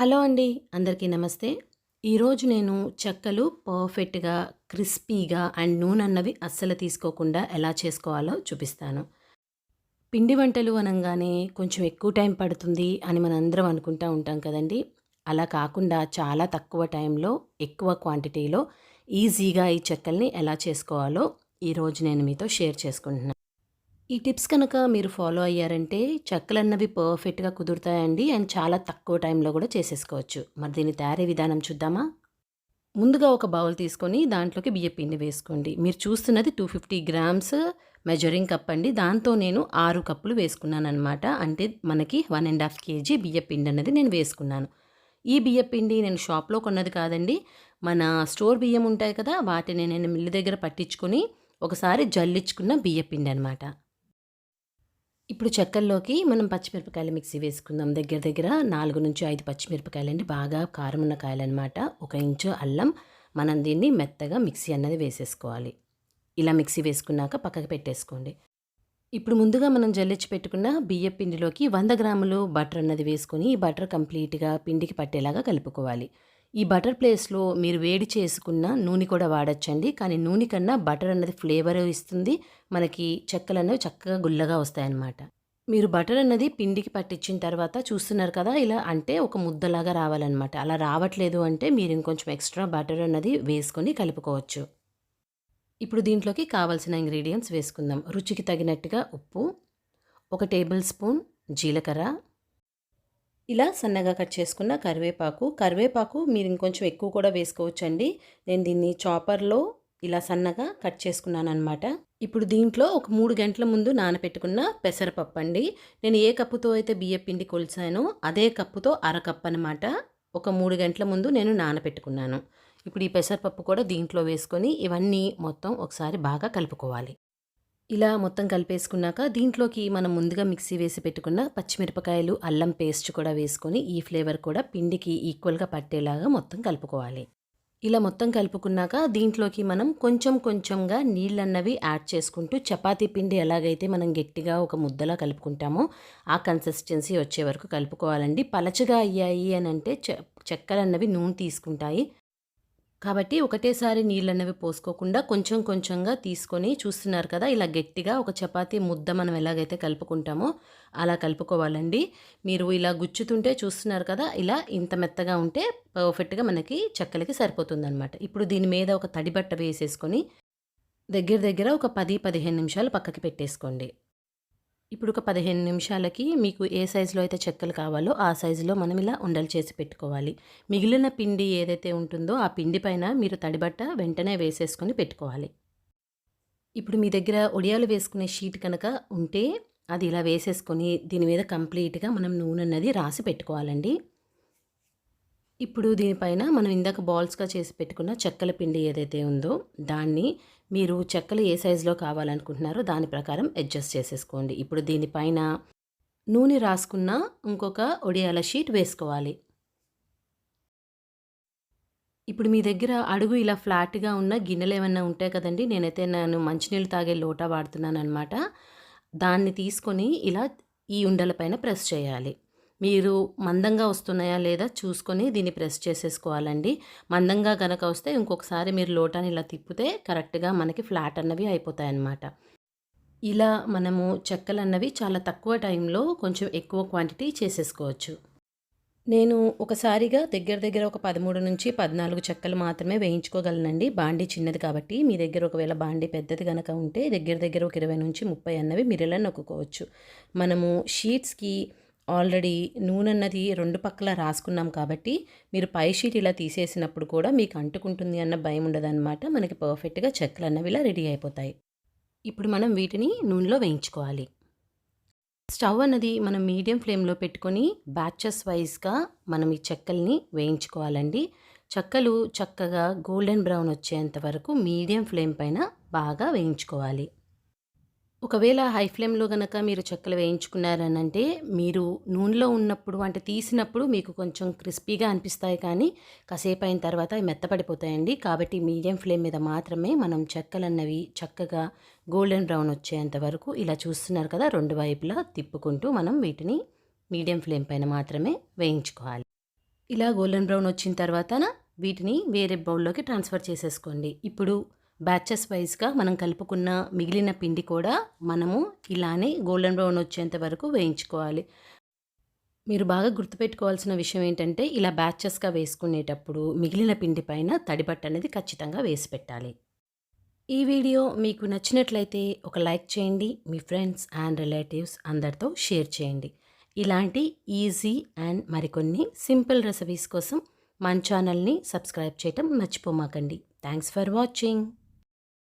Hello అండి అందరికీ నమస్తే. ఈరోజు నేను చెక్కలు పర్ఫెక్ట్గా క్రిస్పీగా అండ్ నూనె అన్నవి అస్సలు తీసుకోకుండా ఎలా చేసుకోవాలో చూపిస్తాను. పిండి వంటలు అనగానే కొంచెం ఎక్కువ టైం పడుతుంది అని మనం అందరం అనుకుంటూ ఉంటాం కదండి. అలా కాకుండా చాలా తక్కువ టైంలో ఎక్కువ క్వాంటిటీలో ఈజీగా ఈ చెక్కల్ని ఎలా చేసుకోవాలో ఈరోజు నేను మీతో షేర్ చేసుకుంటున్నాను ఈ టిప్స్ కనుక మీరు ఫాలో అయ్యారంటే చెక్కలన్నవి పర్ఫెక్ట్గా కుదురుతాయండి అండ్ చాలా తక్కువ టైంలో కూడా చేసేసుకోవచ్చు. మరి దీని తయారీ విధానం చూద్దామా? ముందుగా ఒక బౌల్ తీసుకొని దాంట్లోకి బియ్య పిండి వేసుకోండి. మీరు చూస్తున్నది two fifty grams measuring cup అండి. దాంతో నేను ఆరు కప్పులు వేసుకున్నాను అనమాట అంటే మనకి వన్ అండ్ హాఫ్ కేజీ బియ్య పిండి అన్నది నేను వేసుకున్నాను. ఈ బియ్య పిండి నేను షాప్లో కొన్నది కాదండి. మన స్టోర్ బియ్యం ఉంటాయి కదా వాటిని నేను మిల్లు దగ్గర పట్టించుకొని ఒకసారి జల్లించుకున్న బియ్య పిండి అనమాట ఇప్పుడు చెక్కల్లోకి మనం పచ్చిమిరపకాయలు మిక్సీ వేసుకుందాం. దగ్గర దగ్గర నాలుగు నుంచి ఐదు పచ్చిమిరపకాయలు అండి బాగా కారం ఉన్న కాయలు అనమాట ఒక ఇంచు అల్లం మనం దీన్ని మెత్తగా మిక్సీ అన్నది వేసేసుకోవాలి. ఇలా మిక్సీ వేసుకున్నాక పక్కకు పెట్టేసుకోండి. ఇప్పుడు ముందుగా మనం జల్లించి పెట్టుకున్న బియ్య పిండిలోకి వంద గ్రాములు బటర్ అన్నది వేసుకొని ఈ బటర్ కంప్లీట్గా పిండికి పట్టేలాగా కలుపుకోవాలి. ఈ బటర్ ప్లేస్లో మీరు వేడి చేసుకున్న నూనె కూడా వాడచ్చండి. కానీ నూనె కన్నా బటర్ అన్నది ఫ్లేవర్ ఇస్తుంది. మనకి చెక్కలు అనేవి చక్కగా గుల్లగా వస్తాయన్నమాట. మీరు బటర్ అన్నది పిండికి పట్టించిన తర్వాత చూస్తున్నారు కదా ఇలా అంటే ఒక ముద్దలాగా రావాలన్నమాట. అలా రావట్లేదు అంటే మీరు ఇంకొంచెం ఎక్స్ట్రా బటర్ అన్నది వేసుకొని కలుపుకోవచ్చు. ఇప్పుడు దీంట్లోకి కావాల్సిన ఇంగ్రీడియంట్స్ వేసుకుందాం. రుచికి తగినట్టుగా ఉప్పు ఒక టేబుల్ స్పూన్ జీలకర్ర ఇలా సన్నగా కట్ చేసుకున్న కరివేపాకు. కరివేపాకు మీరు ఇంకొంచెం ఎక్కువ కూడా వేసుకోవచ్చండి. నేను దీన్ని చాపర్లో ఇలా సన్నగా కట్ చేసుకున్నాను అనమాట ఇప్పుడు దీంట్లో ఒక మూడు గంటల ముందు నానబెట్టుకున్న పెసరపప్పు అండి. నేను ఏ కప్పుతో అయితే బియ్య పిండి కొలిచానో అదే కప్పుతో అరకప్పు అనమాట ఒక మూడు గంటల ముందు నేను నానబెట్టుకున్నాను ఇప్పుడు ఈ పెసరపప్పు కూడా దీంట్లో వేసుకొని ఇవన్నీ మొత్తం ఒకసారి బాగా కలుపుకోవాలి. ఇలా మొత్తం కలిపేసుకున్నాక దీంట్లోకి మనం ముందుగా మిక్సీ వేసి పెట్టుకున్న పచ్చిమిరపకాయలు అల్లం పేస్ట్ కూడా వేసుకొని ఈ ఫ్లేవర్ కూడా పిండికి ఈక్వల్గా పట్టేలాగా మొత్తం కలుపుకోవాలి. ఇలా మొత్తం కలుపుకున్నాక దీంట్లోకి మనం కొంచెం కొంచెంగా నీళ్ళన్నవి యాడ్ చేసుకుంటూ చపాతీ పిండి ఎలాగైతే మనం గట్టిగా ఒక ముద్దలా కలుపుకుంటామో ఆ కన్సిస్టెన్సీ వచ్చే వరకు కలుపుకోవాలండి. పలచగా అయ్యాయి అని అంటే చెక్కలు అన్నవి నూనె తీసుకుంటాయి. కాబట్టి ఒకటేసారి నీళ్ళన్నవి పోసుకోకుండా కొంచెం కొంచెంగా తీసుకొని చూస్తున్నారు కదా ఇలా గట్టిగా ఒక చపాతీ ముద్ద మనం ఎలాగైతే కలుపుకుంటామో అలా కలుపుకోవాలండి. మీరు ఇలా గుచ్చుతుంటే చూస్తున్నారు కదా ఇలా ఇంత మెత్తగా ఉంటే పర్ఫెక్ట్గా మనకి చెక్కలకి సరిపోతుందనమాట ఇప్పుడు దీని మీద ఒక తడి బట్ట వేసేసుకొని దగ్గర దగ్గర ఒక పది పదిహేను నిమిషాలు పక్కకి పెట్టేసుకోండి. ఇప్పుడు ఒక పదిహేను నిమిషాలకి మీకు ఏ సైజులో అయితే చెక్కలు కావాలో ఆ సైజులో మనం ఇలా ఉండలు చేసి పెట్టుకోవాలి. మిగిలిన పిండి ఏదైతే ఉంటుందో ఆ పిండి పైన మీరు తడిబట్ట వెంటనే వేసేసుకొని పెట్టుకోవాలి. ఇప్పుడు మీ దగ్గర ఒడియాలు వేసుకునే షీట్ కనుక ఉంటే అది ఇలా వేసేసుకొని దీని మీద కంప్లీట్గా మనం నూనె అన్నది రాసి పెట్టుకోవాలండి. ఇప్పుడు దీనిపైన మనం ఇందాక బాల్స్గా చేసి పెట్టుకున్న చెక్కల పిండి ఏదైతే ఉందో దాన్ని మీరు చెక్కలు ఏ సైజులో కావాలనుకుంటున్నారో దాని ప్రకారం అడ్జస్ట్ చేసేసుకోండి. ఇప్పుడు దీనిపైన నూనె రాసుకున్న ఇంకొక ఒడియాల షీట్ వేసుకోవాలి. ఇప్పుడు మీ దగ్గర అడుగు ఇలా ఫ్లాట్గా ఉన్న గిన్నెలు ఏమన్నా ఉంటాయి కదండి నేనైతే నేను మంచినీళ్ళు తాగే లోటా వాడుతున్నాను అనమాట దాన్ని తీసుకొని ఇలా ఈ ఉండలపైన ప్రెస్ చేయాలి. మీరు మందంగా వస్తున్నాయా లేదా చూసుకొని దీన్ని ప్రెస్ చేసేసుకోవాలండి. మందంగా కనుక వస్తే ఇంకొకసారి మీరు లోటాని ఇలా తిప్పితే కరెక్ట్గా మనకి ఫ్లాట్ అన్నవి అయిపోతాయి అన్నమాట ఇలా మనము చెక్కలు అన్నవి చాలా తక్కువ టైంలో కొంచెం ఎక్కువ క్వాంటిటీ చేసేసుకోవచ్చు. నేను ఒకసారిగా దగ్గర దగ్గర ఒక పదమూడు నుంచి పద్నాలుగు చెక్కలు మాత్రమే వేయించుకోగలనండి. బాండీ చిన్నది కాబట్టి మీ దగ్గర ఒకవేళ బాండీ పెద్దది కనుక ఉంటే దగ్గర దగ్గర ఒక ఇరవై నుంచి ముప్పై అన్నవి మిరల నొక్కుకోవచ్చు. మనము షీట్స్కి ఆల్రెడీ నూనె అన్నది రెండు పక్కల రాసుకున్నాం కాబట్టి మీరు పై షీట్ ఇలా తీసేసినప్పుడు కూడా మీకు అంటుకుంటుంది అన్న భయం ఉండదన్నమాట. మనకి పర్ఫెక్ట్గా చెక్కలు అన్నవి ఇలా రెడీ అయిపోతాయి. ఇప్పుడు మనం వీటిని నూనెలో వేయించుకోవాలి. స్టవ్ అన్నది మనం మీడియం ఫ్లేమ్లో పెట్టుకొని బ్యాచెస్ వైజ్గా మనం ఈ చెక్కల్ని వేయించుకోవాలండి. చెక్కలు చక్కగా గోల్డెన్ బ్రౌన్ వచ్చేంత వరకు మీడియం ఫ్లేమ్ పైన బాగా వేయించుకోవాలి. ఒకవేళ హై ఫ్లేమ్లో కనుక మీరు చెక్కలు వేయించుకున్నారనంటే మీరు నూనెలో ఉన్నప్పుడు అంటే తీసినప్పుడు మీకు కొంచెం క్రిస్పీగా అనిపిస్తాయి కానీ కాసేపు అయిన తర్వాత అవి మెత్తపడిపోతాయండి. కాబట్టి మీడియం ఫ్లేమ్ మీద మాత్రమే మనం చెక్కలు అన్నవి చక్కగా గోల్డెన్ బ్రౌన్ వచ్చేంత వరకు ఇలా చూస్తున్నారు కదా రెండు వైపులా తిప్పుకుంటూ మనం వీటిని మీడియం ఫ్లేమ్ పైన మాత్రమే వేయించుకోవాలి. ఇలా గోల్డెన్ బ్రౌన్ వచ్చిన తర్వాత వీటిని వేరే బౌల్లోకి ట్రాన్స్ఫర్ చేసేసుకోండి. ఇప్పుడు బ్యాచెస్ వైజ్గా మనం కలుపుకున్న మిగిలిన పిండి కూడా మనము ఇలానే గోల్డెన్ బ్రౌన్ వచ్చేంత వరకు వేయించుకోవాలి. మీరు బాగా గుర్తుపెట్టుకోవాల్సిన విషయం ఏంటంటే ఇలా బ్యాచెస్గా వేసుకునేటప్పుడు మిగిలిన పిండి పైన తడిబట్ట అనేది ఖచ్చితంగా వేసి పెట్టాలి. ఈ వీడియో మీకు నచ్చినట్లయితే ఒక లైక్ చేయండి మీ ఫ్రెండ్స్ అండ్ రిలేటివ్స్ అందరితో షేర్ చేయండి. ఇలాంటి ఈజీ అండ్ మరికొన్ని సింపుల్ రెసిపీస్ కోసం మన ఛానల్ని సబ్స్క్రైబ్ చేయటం మర్చిపోమాకండి. Thanks for watching